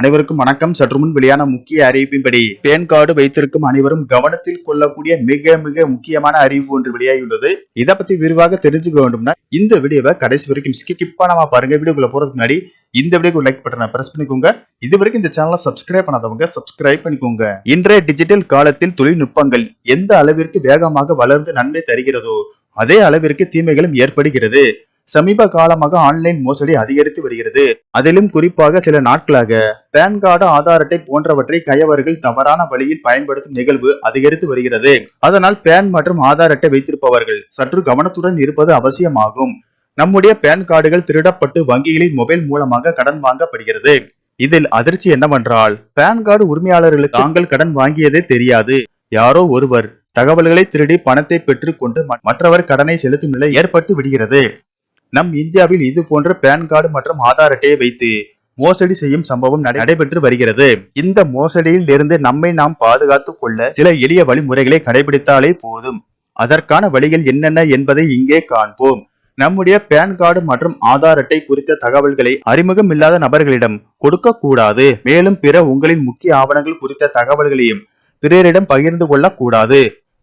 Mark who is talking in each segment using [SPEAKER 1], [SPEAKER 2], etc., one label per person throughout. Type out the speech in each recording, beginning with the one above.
[SPEAKER 1] அனைவருக்கும் வணக்கம். சற்று முன் வெளியான முக்கிய அறிவிப்பின்படி பேன் கார்டு வைத்திருக்கும் அனைவரும் கவனத்தில் கொள்ளக்கூடிய மிக மிக முக்கியமான அறிவிப்பு ஒன்று வெளியாகியுள்ளது. இதை பத்தி விரிவாக தெரிஞ்சுக்க வேண்டும்னா இந்த வீடியோவை கடைசி வரைக்கும் ஸ்கிப் பண்ணாம பாருங்க. வீடியோக்குள்ள போறதுக்கு முன்னாடி இந்த வீடியோக்கு லைக் பட்டனை பிரஸ் பண்ணிக்கோங்க. இது வரைக்கும் இந்த சேனலை சப்ஸ்கிரைப் பண்ணாதவங்க சப்ஸ்கிரைப் பண்ணிக்கோங்க. இன்றைய டிஜிட்டல் காலத்தில் தொழில்நுட்பங்கள் எந்த அளவிற்கு வேகமாக வளர்ந்து நன்மை தருகிறதோ அதே அளவிற்கு தீமைகளும் ஏற்படுகிறது. சமீப காலமாக ஆன்லைன் மோசடி அதிகரித்து வருகிறது. அதிலும் குறிப்பாக சில நாட்களாக பேன் கார்டு ஆதார் அட்டை போன்றவற்றை கையவர்கள் தவறான வழியில் பயன்படுத்தும் நிகழ்வு அதிகரித்து வருகிறது. அதனால் பேன் மற்றும் ஆதார் அட்டை வைத்திருப்பவர்கள் சற்று கவனத்துடன் இருப்பது அவசியமாகும். நம்முடைய பேன் கார்டுகள் திருடப்பட்டு வங்கிகளில் மொபைல் மூலமாக கடன் வாங்கப்படுகிறது. இதில் அதிர்ச்சி என்னவென்றால் பேன் கார்டு உரிமையாளர்களுக்கு தாங்கள் கடன் வாங்கியதே தெரியாது. யாரோ ஒருவர் தகவல்களை திருடி பணத்தை பெற்றுக்கொண்டு ம- மற்றவர் கடனை செலுத்தும் நிலை ஏற்பட்டு விடுகிறது. நம் இந்தியாவில் இது போன்ற பேன் கார்டு மற்றும் ஆதார் அட்டையை வைத்து மோசடி செய்யும் சம்பவம் நடைபெற்று வருகிறது. இந்த மோசடியில் இருந்து நம்மை நாம் பாதுகாத்துக் கொள்ள சில எளிய வழிமுறைகளை கடைபிடித்தாலே போதும். அதற்கான வழிகள் என்னென்ன என்பதை இங்கே காண்போம். நம்முடைய பேன் கார்டு மற்றும் ஆதார் அட்டை குறித்த தகவல்களை அறிமுகம் இல்லாத நபர்களிடம் கொடுக்க கூடாது மேலும் பிற உங்களின் முக்கிய ஆவணங்கள் குறித்த தகவல்களையும் பிறரிடம் பகிர்ந்து கொள்ளக்கூடாது.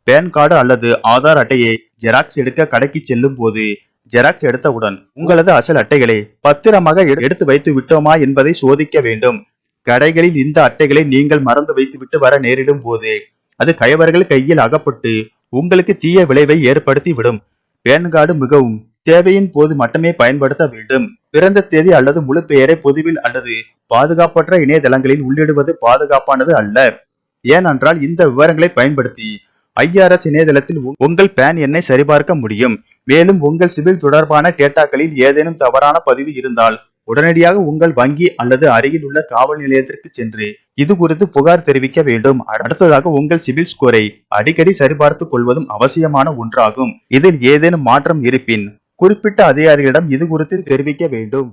[SPEAKER 1] பேன் கார்டு அல்லது ஆதார் அட்டையை ஜெராக்ஸ் எடுக்க கடைக்கு செல்லும் போது ஜெராக்ஸ் எடுத்தவுடன் உங்களது அசல் அட்டைகளை பத்திரமாக எடு- எடுத்து வைத்து விட்டோமா என்பதை சோதிக்க வேண்டும். கடைகளில் இந்த அட்டைகளை நீங்கள் மறந்து வைத்து விட்டு வர நேரிடும் போது அது கயவர்கள் கையில் அகப்பட்டு உங்களுக்கு தீய விளைவை ஏற்படுத்தி விடும். பேன் கார்டு மிகவும் தேவையின் போது மட்டுமே பயன்படுத்த வேண்டும். பிறந்த தேதி அல்லது முழு பெயரை பொதுவில் அல்லது பாதுகாப்பற்ற இணையதளங்களில் உள்ளிடுவது பாதுகாப்பானது அல்ல. ஏனென்றால் இந்த விவரங்களை பயன்படுத்தி ஐஆர்எஸ் இணையதளத்தில் உங்கள் பேன் எண்ணை சரிபார்க்க முடியும். மேலும் உங்கள் சிவில் தொடர்பான டேட்டாக்களில் ஏதேனும் தவறான பதிவு இருந்தால் உடனடியாக உங்கள் வங்கி அல்லது அருகில் உள்ள காவல் நிலையத்திற்கு சென்று இது குறித்து புகார் தெரிவிக்க வேண்டும். அடுத்ததாக உங்கள் சிவில் ஸ்கோரை அடிக்கடி சரிபார்த்துக் கொள்வதும் அவசியமான ஒன்றாகும். இதில் ஏதேனும் மாற்றம் இருப்பின் குறிப்பிட்ட அதிகாரிகளிடம் இது குறித்து தெரிவிக்க வேண்டும்.